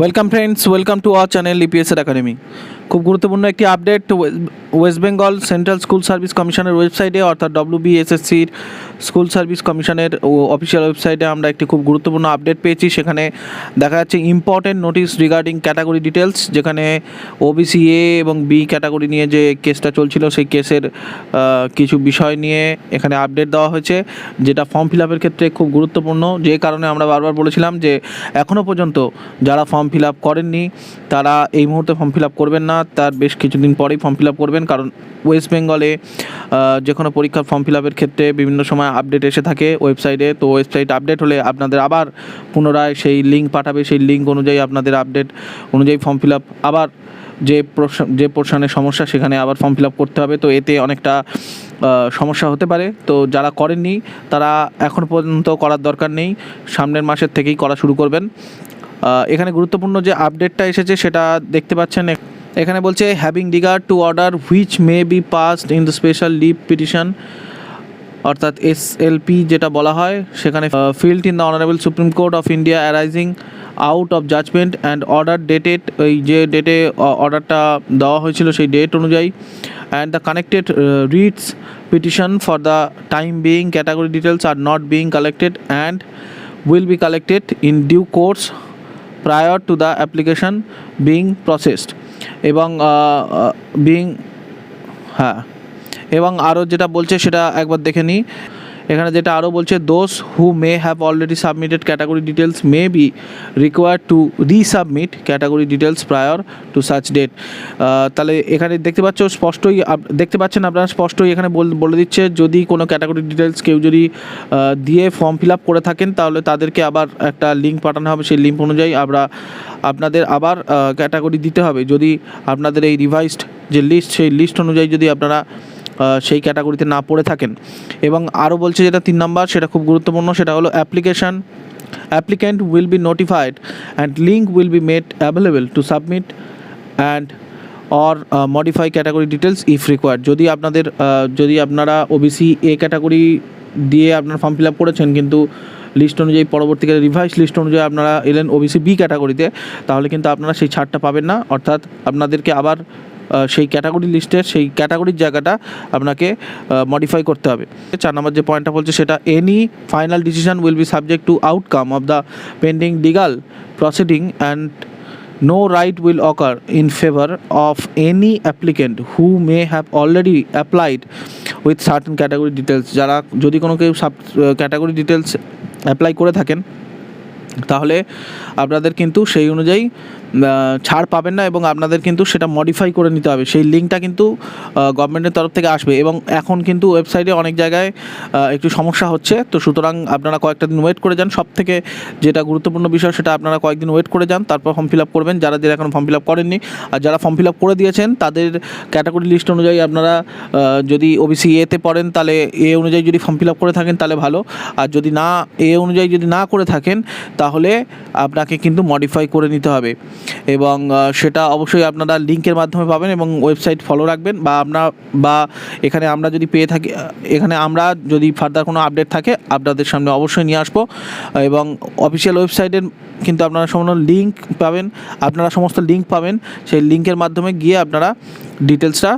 Welcome friends welcome to our channel ইপিএসএর academy খুব গুরুত্বপূর্ণ একটি update west Bengal central school service কমিশনের ওয়েবসাইটে অর্থাৎ ডব্লিউবিএসএসসির স্কুল সার্ভিস কমিশনের অফিসিয়াল ওয়েবসাইটে আমরা একটি খুব গুরুত্বপূর্ণ আপডেট পেয়েছি। সেখানে দেখা যাচ্ছে important notice regarding category details যেখানে ওবিসি এ এবং বি ক্যাটাগরি নিয়ে যে কেসটা চলছিল, সেই কেসের কিছু বিষয় নিয়ে এখানে আপডেট দেওয়া হয়েছে, যেটা ফর্ম ফিল আপের ক্ষেত্রে খুব গুরুত্বপূর্ণ। যে কারণে আমরা বারবার বলেছিলাম যে এখনও পর্যন্ত যারা ফর্ম ফিল আপ করেননি। তারা এই মুহূর্তে ফর্ম ফিল আপ করবেন না। তার বেশ কিছুদিন পরেই ফর্ম ফিল আপ করবেন। কারণ ওয়েস্ট বেঙ্গলে যে কোনো পরীক্ষার ফর্ম ফিল আপের ক্ষেত্রে বিভিন্ন সময় আপডেট এসে থাকে ওয়েবসাইটে তো ওয়েবসাইট আপডেট হলে আপনাদের আবার পুনরায় সেই লিঙ্ক পাঠাবে। সেই লিঙ্ক অনুযায়ী আপনাদের আপডেট অনুযায়ী ফর্ম ফিল আপ আবার যে যে পোর্শনের সমস্যা, সেখানে আবার ফর্ম ফিল আপ করতে হবে। তো এতে অনেকটা সমস্যা হতে পারে। তো যারা করেননি, তারা এখন পর্যন্ত করার দরকার নেই। সামনের মাসের থেকেই করা শুরু করবেন। এখানে গুরুত্বপূর্ণ যে আপডেটটা এসেছে সেটা দেখতে পাচ্ছেন। এখানে বলছে having regard to order which may be passed in the special leave petition অর্থাৎ এসএলপি যেটা বলা হয়, সেখানে filed in the honourable supreme court of India arising out of judgment and order dated এই যে ডেটে অর্ডারটা দেওয়া হয়েছিল সেই ডেট অনুযায়ী and the connected writs petition for the time being category details are not being collected and will be collected in due course. Prior to the application being processed এবং being হ্যাঁ এবং আরও যেটা বলছে সেটা একবার দেখে নিই এখানে যেটা আরও বলছে those who may have already submitted category details may be required to resubmit category details prior to such date তাহলে এখানে দেখতে পাচ্ছ, স্পষ্টই দেখতে পাচ্ছেন আপনারা, স্পষ্টই এখানে বল- দিচ্ছে, যদি কোনো ক্যাটাগরি ডিটেলস কেউ যদি দিয়ে ফর্ম ফিল আপ করে থাকেন, তাহলে তাদেরকে আবার একটা লিঙ্ক পাঠানো হবে। সেই লিঙ্ক অনুযায়ী আমরা, আপনাদের আবার ক্যাটাগরি দিতে হবে। যদি আপনাদের এই রিভাইসড যে লিস্ট সেই লিস্ট অনুযায়ী যদি আপনারা সেই ক্যাটাগরিতে না পড়ে থাকেন। এবং আরও বলছে যেটা তিন নাম্বার, সেটা খুব গুরুত্বপূর্ণ, সেটা হলো application. Applicant will be notified and link will be made available to submit and or modify category details if required. যদি আপনাদের যদি আপনারা ওবিসি এ ক্যাটাগরি দিয়ে আপনার ফর্ম ফিল আপ করেছেন, কিন্তু লিস্ট অনুযায়ী পরবর্তীকালে রিভাইস লিস্ট অনুযায়ী আপনারা এলেন ওবিসি বি ক্যাটাগরিতে, তাহলে কিন্তু আপনারা সেই ছাড়টা পাবেন না। অর্থাৎ আপনাদেরকে আবার সেই ক্যাটাগরি লিস্টের সেই ক্যাটাগরির জায়গাটা আপনাকে মডিফাই করতে হবে। চার নম্বর যে পয়েন্টটা বলছে সেটা any final decision will be subject to outcome of the pending legal proceeding and no right will occur in favor of any applicant who may have already applied with certain category details যারা যদি কোনো কেউ sub category details apply করে থাকেন, তাহলে আপনাদের কিন্তু সেই অনুযায়ী ছাড় পাবেন না এবং আপনাদের কিন্তু সেটা মডিফাই করে নিতে হবে। সেই লিঙ্কটা কিন্তু গভর্নমেন্টের তরফ থেকে আসবে এবং এখন কিন্তু ওয়েবসাইটে অনেক জায়গায় একটু সমস্যা হচ্ছে। তো সুতরাং আপনারা কয়েকটা দিন ওয়েট করে যান। সব থেকে যেটা গুরুত্বপূর্ণ বিষয় সেটা আপনারা কয়েকদিন ওয়েট করে যান, তারপর ফর্ম ফিল আপ করবেন। যারা যারা এখন ফর্ম ফিল আপ করেননি, আর যারা ফর্ম ফিল আপ করে দিয়েছেন, তাদের ক্যাটাগরি লিস্ট অনুযায়ী আপনারা যদি ওবিসি এতে পড়েন, তাহলে এ অনুযায়ী যদি ফর্ম ফিল আপ করে থাকেন, তাহলে ভালো। আর যদি না এ অনুযায়ী যদি না করে থাকেন, তাহলে আপনাকে কিন্তু মডিফাই করে নিতে হবে। এবং সেটা অবশ্যই আপনারা লিঙ্কের মাধ্যমে পাবেন এবং ওয়েবসাইট ফলো রাখবেন বা আমরা, বা এখানে আমরা যদি পেয়ে থাকি এখানে আমরা যদি ফার্দার কোনো আপডেট থাকে, আপনাদের সামনে অবশ্যই নিয়ে আসব। এবং অফিসিয়াল ওয়েবসাইটের কিন্তু আপনারা সমস্ত লিঙ্ক পাবেন, আপনারা সমস্ত লিঙ্ক পাবেন, সেই লিঙ্কের মাধ্যমে গিয়ে আপনারা ডিটেলসটা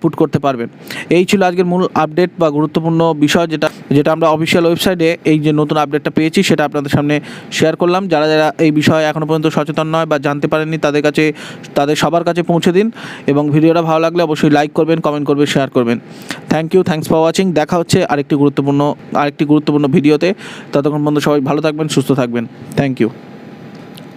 পুট করতে পারবেন। এই ছিল আজকের মূল আপডেট বা গুরুত্বপূর্ণ বিষয় যেটা যেটা আমরা অফিসিয়াল ওয়েবসাইটে এই যে নতুন আপডেটটা পেয়েছি, সেটা আপনাদের সামনে শেয়ার করলাম। যারা যারা এই বিষয়ে এখনও পর্যন্ত সচেতন নয় বা জানতে পারেননি, তাদের কাছে, তাদের সবার কাছে পৌঁছে দিন এবং ভিডিওটা ভালো লাগলে অবশ্যই লাইক করবেন কমেন্ট করবেন শেয়ার করবেন। Thank you thanks for watching দেখা হচ্ছে আরেকটি গুরুত্বপূর্ণ আরেকটি গুরুত্বপূর্ণ ভিডিওতে। ততক্ষণ পর্যন্ত সবাই ভালো থাকবেন, সুস্থ থাকবেন। Thank you